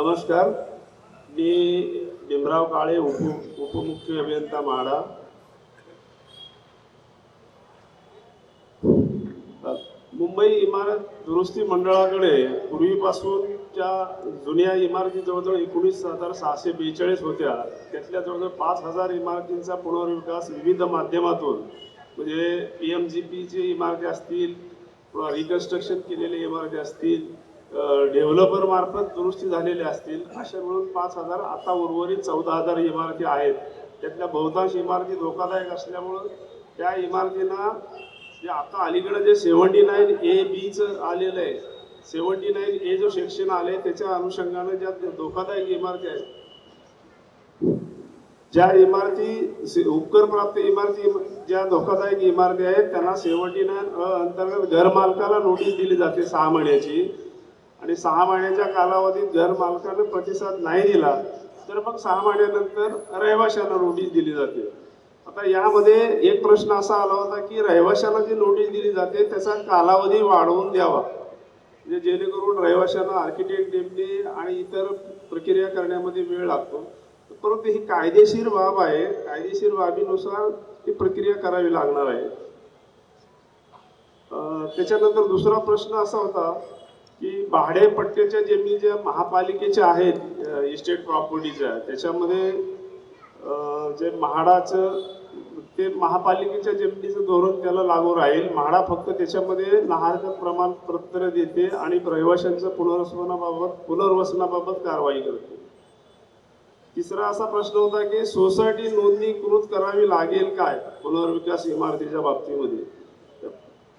नमस्कार. मी भीमराव काळे उप उपमुख्य अभियंता माडा. मुंबई इमारत दुरुस्ती मंडळाकडे पूर्वीपासूनच्या जुन्या इमारती जवळजवळ एकोणीस हजार सहाशे बेचाळीस होत्या. त्यातल्या जवळजवळ पाच हजार इमारतींचा पुनर्विकास विविध माध्यमातून म्हणजे पी एम जी पीची इमारती असतील रिकन्स्ट्रक्शन केलेल्या इमारती असतील डेव्हलपर मार्फत दुरुस्ती झालेल्या असतील अशा मिळून पाच हजार आता उर्वरित चौदा हजार इमारती आहेत. त्यातल्या बहुतांश इमारती धोकादायक असल्यामुळं त्या इमारतींना जे आता अलीकडे जे सेवन्टी नाईन ए बीचं आलेलं आहे सेवन्टी नाईन ए जो सेक्शन आले त्याच्या अनुषंगानं ज्या धोकादायक इमारती आहेत ज्या इमारती से- उपकरप्राप्त इमारती ज्या धोकादायक इमारती आहेत त्यांना सेवन्टी नाईन अंतर्गत घरमालकाला नोटीस दिली जाते सहा महिन्याची. आणि सहा महिन्याच्या कालावधीत घर मालकानं प्रतिसाद नाही दिला तर मग सहा महिन्यानंतर रहिवाशांना नोटीस दिली जाते. आता यामध्ये एक प्रश्न असा आला होता की रहिवाशांना जी नोटीस दिली जाते त्याचा कालावधी वाढवून द्यावा. म्हणजे जेणेकरून रहिवाशांना आर्किटेक्ट नेमणे आणि इतर प्रक्रिया करण्यामध्ये वेळ लागतो. परंतु ही कायदेशीर बाब आहे. कायदेशीर बाबीनुसार ही प्रक्रिया करावी लागणार आहे. त्याच्यानंतर दुसरा प्रश्न असा होता की भाडेपट्ट्याच्या जमिनी ज्या महापालिकेच्या आहेत इस्टेट प्रॉपर्टीच्या त्याच्यामध्ये जे म्हाडाचं ते महापालिकेच्या जमिनीचं धोरण त्याला लागू राहील. म्हाडा फक्त त्याच्यामध्ये नाहरकत प्रमाणपत्र देते आणि रहिवाशांचं पुनर्वसनाबाबत पुनर्वसनाबाबत कारवाई करते. तिसरा असा प्रश्न होता की सोसायटी नोंदणीकृत करावी लागेल काय? पुनर्विकास इमारतीच्या बाबतीमध्ये.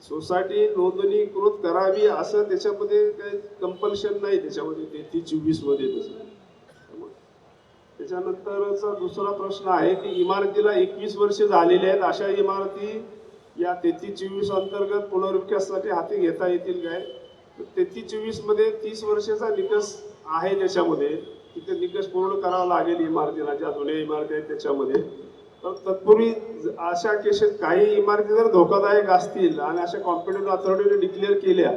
सोसायटी नोंदणीकृत करावी असं त्याच्यामध्ये काही कंपल्शन नाही त्याच्यामध्ये तेहतीस चोवीसमध्ये तसं. त्याच्यानंतरचा दुसरा प्रश्न आहे की इमारतीला एकवीस वर्षे झालेली आहेत अशा इमारती या तेहतीस चोवीस अंतर्गत पुनर्विकासासाठी हाती घेता येतील काय? तेहतीस चोवीसमध्ये तीस वर्षाचा निकष आहे त्याच्यामध्ये तिथे निकष पूर्ण करावा लागेल इमारतीला ज्या जुन्या इमारती आहेत त्याच्यामध्ये. तत्पूर्वी अशा केसेस काही इमारती जर धोकादायक असतील आणि अशा कॉम्पिटंट अथॉरिटीने डिक्लेअर केल्या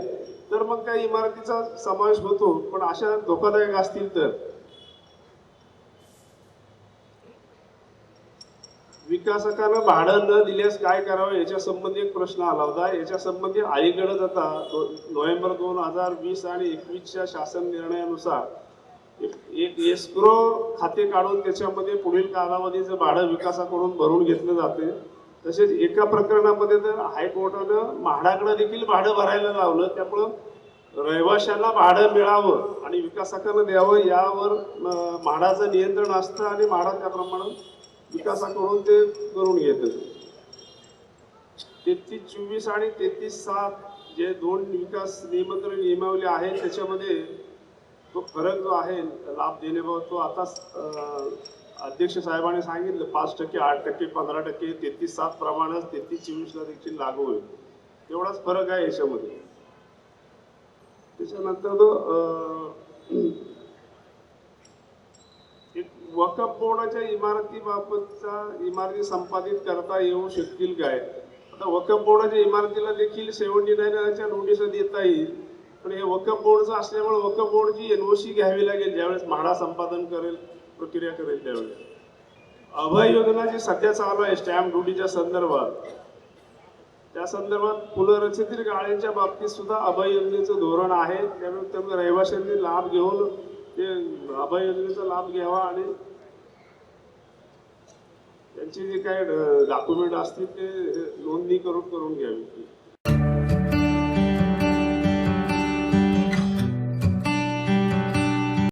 तर मग त्या इमारतीचा समावेश होतो. पण अशा धोकादायक असतील तर? विकासकानं भाडं न दिल्यास काय करावं? याच्या संबंधी एक प्रश्न आला होता. याच्या संबंधी अलीकडे जाता नोव्हेंबर दोन हजार वीस आणि एकवीसच्या शासन निर्णयानुसार एक- एक एस्क्रो खाते काढून त्याच्यामध्ये पुढील कालावधीचं भाडं विकासाकडून भरून घेतलं जाते तसेच एका प्रकरणामध्ये तर हायकोर्टानं म्हाडाकडं देखील भाडं भरायला लावलं त्यामुळं रहिवाशांना भाडं मिळावं आणि विकासाकडं द्यावं यावर म्हाडाचं नियंत्रण असतं आणि म्हाडा त्याप्रमाणे विकासाकडून ते करून घेतं. तेहतीस चोवीस आणि तेहतीस सात जे दोन विकास नियमंत्रण नियमावली आहेत त्याच्यामध्ये तो फरक जो आहे लाभ देण्याबाबत तो आता अध्यक्ष साहेबांनी सांगितलं पाच टक्के आठ टक्के पंधरा टक्के तेहतीस सात प्रमाणच तेहतीस चोवीसला देखील लागू होईल. तेवढाच फरक आहे याच्यामध्ये. त्याच्यानंतर तो वकफ बोर्डाच्या इमारतीबाबतचा इमारती संपादित करता येऊ शकतील काय? आता वकफ बोर्डाच्या इमारतीला देखील सेव्हन्टी नाईनच्या नोटीस देता येईल. पण हे वकफ बोर्डचं असल्यामुळे वकफ बोर्डची एनओसी घ्यावी लागेल ज्यावेळेस म्हाडा संपादन करेल प्रक्रिया करेल त्यावेळेस. अभय योजना जी सध्या चालू आहे स्टॅम्प ड्युटीच्या संदर्भात त्या संदर्भात पुनर्रचित गाळ्यांच्या बाबतीत सुद्धा अभय योजनेचं धोरण आहे. त्यामुळे त्यामुळे रहिवाशांनी लाभ घेऊन ते अभय योजनेचा लाभ घ्यावा आणि त्यांची जे काही डॉक्युमेंट असतील ते नोंदणी करून करून घ्यावी.